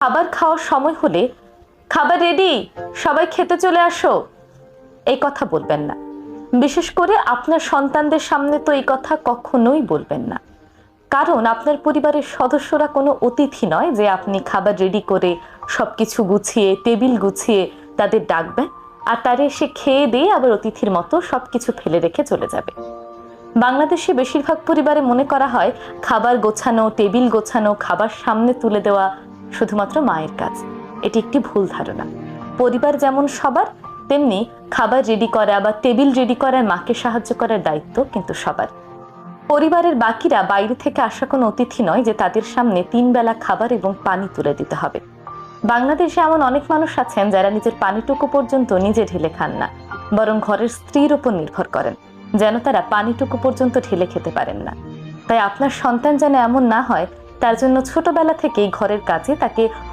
খাবার খাওয়ার সময় হলে, খাবার রেডি সবাই খেতে চলে আসো। এই কথা বলবেন না। বিশেষ করে আপনার সন্তানদের সামনে তো এই কথা কখনোই বলবেন না। কারণ আপনার পরিবারের সদস্যরা কোনো অতিথি নয় যে আপনি খাবার রেডি করে সবকিছু গুছিয়ে, টেবিল গুছিয়ে তাদের ডাকবেন আর তারা এসে খেয়ে দিয়ে আবার অতিথির মতো সবকিছু ফেলে রেখে চলে যাবে। বাংলাদেশে বেশিরভাগ পরিবারে মনে করা হয়, খাবার গোছানো, টেবিল গোছানো, খাবার সামনে তুলে দেওয়া শুধুমাত্র মায়ের কাজ। এটি একটি ভুল ধারণা। পরিবার যেমন সবার, তেমনি খাবার রেডি করা বা টেবিল রেডি করার মাকে সাহায্য করার দায়িত্ব কিন্তু সবার। পরিবারের বাকিরা বাইরে থেকে আসা কোনো অতিথি নয় যে তাদের সামনে তিন বেলা খাবার এবং পানি তুলে দিতে হবে। বাংলাদেশে এমন অনেক মানুষ আছেন যারা নিজের পানিটুকু পর্যন্ত নিজে ঢেলে খান না, বরং ঘরের স্ত্রীর উপর নির্ভর করেন, যেন তারা পানিটুকু পর্যন্ত ঢেলে খেতে পারেন না। তাই আপনার সন্তান যেন এমন না হয় তার জন্য ছোটবেলা থেকেই ঘরের কাজে তাকে